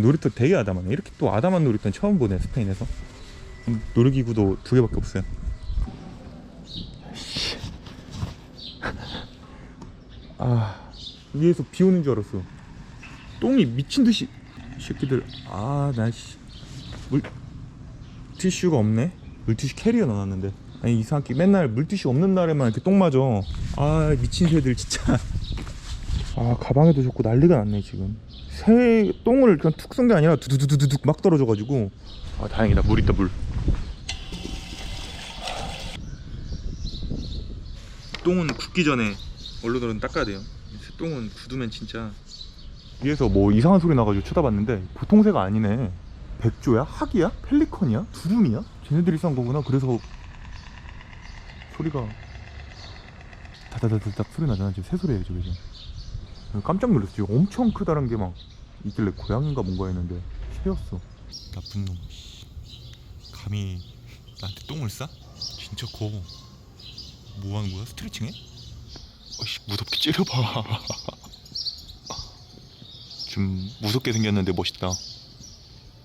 놀이터 되게 아담하네. 이렇게 또 아담한 놀이터는 처음 보네 스페인에서. 음, 놀이기구도 두 개밖에 없어요. 씨. 아 위에서 비 오는 줄 알았어. 똥이 미친 듯이 이 새끼들. 아나씨. 물 티슈가 없네? 물티슈 캐리어 넣어놨는데. 아니 이상하게 맨날 물티슈 없는 날에만 이렇게 똥 맞아. 아 미친 새들 진짜 아 가방에도 좋고 난리가 났네 지금. 새 똥을 그냥 툭쏜게 아니라 두두두두둑 막 떨어져가지고. 아 다행이다. 물 있다 물. 똥은 굳기 전에 얼른 닦아야 돼요. 똥은 굳으면 진짜. 위에서 뭐 이상한 소리 나가지고 쳐다봤는데 보통 새가 아니네. 백조야? 학이야? 펠리컨이야? 두루미야? 쟤네들이 싼 거구나. 그래서 소리가 다다다다닥 소리 나잖아. 지금 새 소리예요 지금 지금 깜짝 놀랐어. 지금 엄청 크다는 게막 있길래 고양인가 뭔가 했는데 새였어. 나쁜 놈. 감히 나한테 똥을 싸? 진짜 커 뭐하는 거야? 스트레칭해? 어이씨 무섭게 찌려봐. 좀 무섭게 생겼는데 멋있다